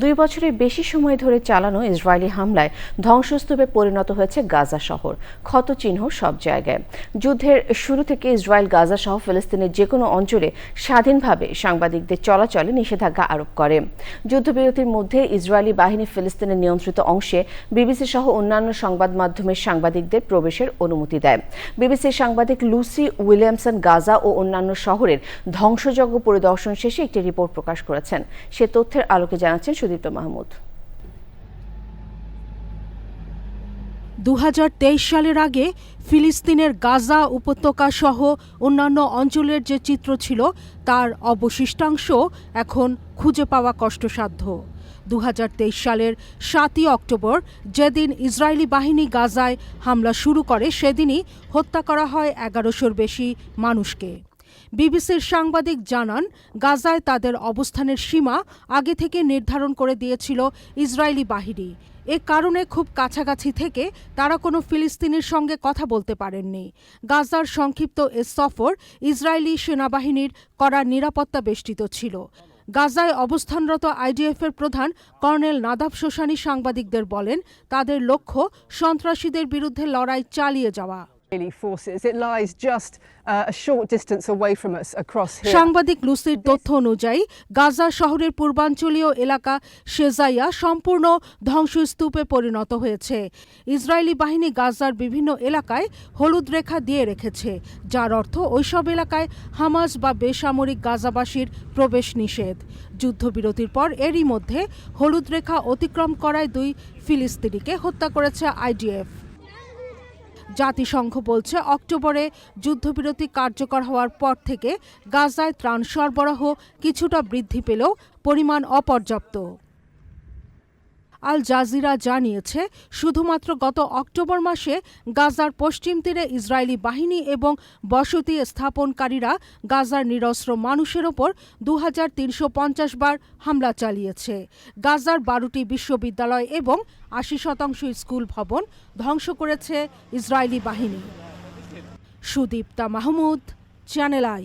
দুই বছরের বেশি সময় ধরে চালানো ইসরায়েলি হামলায় ধ্বংসস্তূপে পরিণত হয়েছে গাজা শহর, ক্ষতচিহ্ন সব জায়গায়। যুদ্ধের শুরু থেকে ইসরায়েল গাজা সহ ফিলিস্তিনের যে কোনো অঞ্চলে স্বাধীনভাবে সাংবাদিকদের চলাচলে নিষেধাজ্ঞা আরোপ করে। যুদ্ধবিরতির মধ্যে ইসরায়েলি বাহিনী ফিলিস্তিনের নিয়ন্ত্রিত অংশে বিবিসি সহ অন্যান্য সংবাদ মাধ্যমের সাংবাদিকদের প্রবেশের অনুমতি দেয়। বিবিসির সাংবাদিক লুসি উইলিয়ামসন গাজা ও অন্যান্য শহরের ধ্বংসযজ্ঞ পরিদর্শন শেষে একটি রিপোর্ট প্রকাশ করেছেন। সে তথ্যের আলোকে জানাচ্ছেন সুদীপ্ত মাহমুদ। দু হাজার তেইশ সালের আগে ফিলিস্তিনের গাজা উপত্যকা সহ অন্যান্য অঞ্চলের যে চিত্র ছিল, তার অবশিষ্টাংশ এখন খুঁজে পাওয়া কষ্টসাধ্য। দু হাজার তেইশ সালের সাতই অক্টোবর যেদিন ইসরায়েলি বাহিনী গাজায় হামলা শুরু করে, সেদিনই হত্যা করা হয় এগারোশোর বেশি মানুষকে। বিবিসির সাংবাদিক জানান, গাজায় তাদের অবস্থানের সীমা আগে থেকে নির্ধারণ করে দিয়েছিল ইসরায়েলি বাহিনী। এ কারণে খুব কাছাকাছি থেকে তারা কোনো ফিলিস্তিনির সঙ্গে কথা বলতে পারেননি। গাজার সংক্ষিপ্ত এ সফর ইসরায়েলি সেনাবাহিনীর করা নিরাপত্তা বেষ্টিত ছিল। গাজায় অবস্থানরত আইডিএফের প্রধান কর্নেল নাদাব শোষানি সাংবাদিকদের বলেন, তাদের লক্ষ্য সন্ত্রাসীদের বিরুদ্ধে লড়াই চালিয়ে যাওয়া। Uh. সাংবাদিক লুসির তথ্য অনুযায়ী, গাজা শহরের পূর্বাঞ্চলীয় এলাকা শেজাইয়া সম্পূর্ণ ধ্বংসস্তূপে পরিণত হয়েছে। ইসরায়েলি বাহিনী গাজার বিভিন্ন এলাকায় হলুদ রেখা দিয়ে রেখেছে, যার অর্থ ওইসব এলাকায় হামাস বা বেসামরিক গাজাবাসীর প্রবেশ নিষেধ। যুদ্ধবিরতির পর এরই মধ্যে হলুদ রেখা অতিক্রম করায় দুই ফিলিস্তিনিকে হত্যা করেছে আইডিএফ। জাতিসংঘ বলছে, অক্টোবরে যুদ্ধবিরতি কার্যকর হওয়ার পর থেকে গাজায় ত্রাণ সরবরাহ কিছুটা বৃদ্ধি পেলেও পরিমাণ অপর্যাপ্ত। আল জাজিরা জানিয়েছে, শুধুমাত্র গত অক্টোবর মাসে গাজার পশ্চিম তীরে ইসরায়েলি বাহিনী এবং বসতি স্থাপনকারীরা গাজার নিরস্ত্র মানুষের ওপর দু হাজার তিনশো পঞ্চাশ বার হামলা চালিয়েছে। গাজার বারোটি বিশ্ববিদ্যালয় এবং আশি শতাংশ স্কুল ভবন ধ্বংস করেছে ইসরায়েলি বাহিনী। Sudipta Mahmud, channel I.